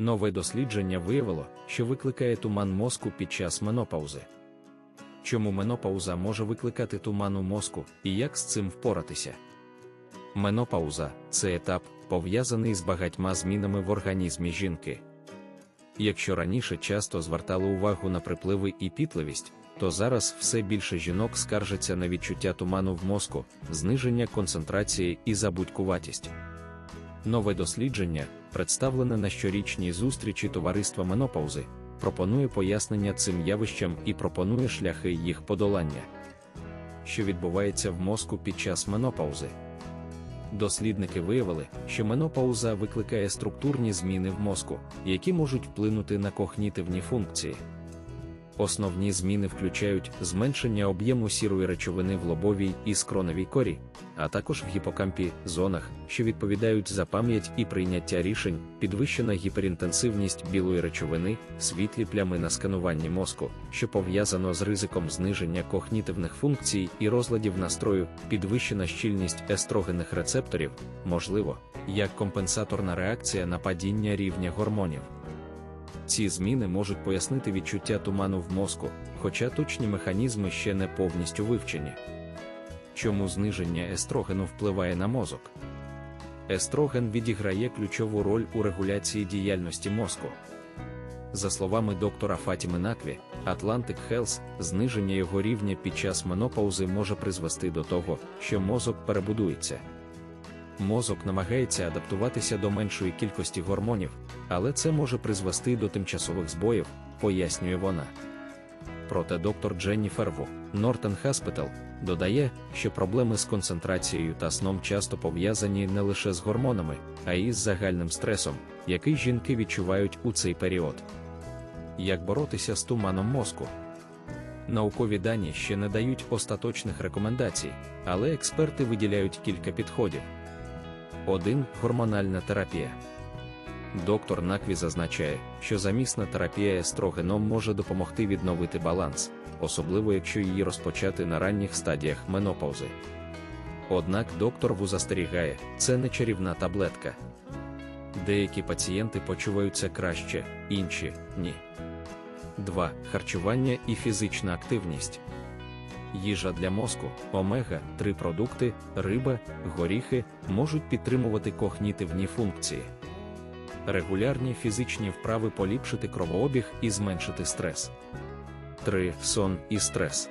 Нове дослідження виявило, що викликає туман мозку під час менопаузи. Чому менопауза може викликати туман у мозку і як з цим впоратися? Менопауза це етап, пов'язаний з багатьма змінами в організмі жінки. Якщо раніше часто звертали увагу на припливи і пітливість, то зараз все більше жінок скаржаться на відчуття туману в мозку, зниження концентрації і забудькуватість. Нове дослідження, представлене на щорічній зустрічі товариства менопаузи, пропонує пояснення цим явищам і пропонує шляхи їх подолання. Що відбувається в мозку під час менопаузи? Дослідники виявили, що менопауза викликає структурні зміни в мозку, які можуть вплинути на когнітивні функції. Основні зміни включають зменшення об'єму сірої речовини в лобовій і скроновій корі, а також в гіпокампі зонах, що відповідають за пам'ять і прийняття рішень, підвищена гіперінтенсивність білої речовини, світлі плями на скануванні мозку, що пов'язано з ризиком зниження когнітивних функцій і розладів настрою, підвищена щільність естрогенних рецепторів, можливо, як компенсаторна реакція на падіння рівня гормонів. Ці зміни можуть пояснити відчуття туману в мозку, хоча точні механізми ще не повністю вивчені. Чому зниження естрогену впливає на мозок? Естроген відіграє ключову роль у регуляції діяльності мозку. За словами доктора Фатіми Накві, Atlantic Health, зниження його рівня під час менопаузи може призвести до того, що мозок перебудується. Мозок намагається адаптуватися до меншої кількості гормонів, але це може призвести до тимчасових збоїв, пояснює вона. Проте доктор Дженніфер Ву, Нортон Хаспітал, додає, що проблеми з концентрацією та сном часто пов'язані не лише з гормонами, а й з загальним стресом, який жінки відчувають у цей період. Як боротися з туманом мозку? Наукові дані ще не дають остаточних рекомендацій, але експерти виділяють кілька підходів. 1. Гормональна терапія. Доктор Накві зазначає, що замісна терапія естрогеном може допомогти відновити баланс, особливо якщо її розпочати на ранніх стадіях менопаузи. Однак доктор Ву застерігає, це не чарівна таблетка. Деякі пацієнти почуваються краще, інші ні. 2. Харчування і фізична активність. Їжа для мозку, омега, 3 продукти, риба, горіхи можуть підтримувати когнітивні функції. Регулярні фізичні вправи поліпшити кровообіг і зменшити стрес. 3. Сон і стрес.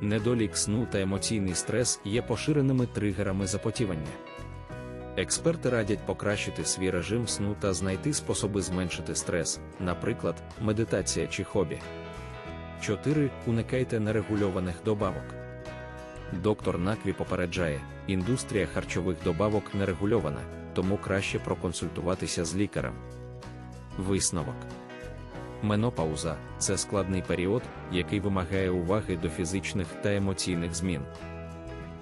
Недолік сну та емоційний стрес є поширеними тригерами запотівання. Експерти радять покращити свій режим сну та знайти способи зменшити стрес, наприклад, медитація чи хобі. 4. Уникайте нерегульованих добавок. Доктор Накві попереджає, індустрія харчових добавок нерегульована, тому краще проконсультуватися з лікарем. Висновок. Менопауза це складний період, який вимагає уваги до фізичних та емоційних змін.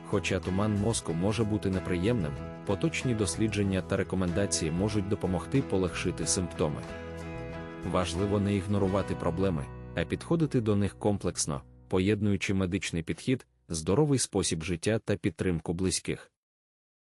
Хоча туман мозку може бути неприємним, поточні дослідження та рекомендації можуть допомогти полегшити симптоми. Важливо не ігнорувати проблеми, а підходити до них комплексно, поєднуючи медичний підхід, здоровий спосіб життя та підтримку близьких.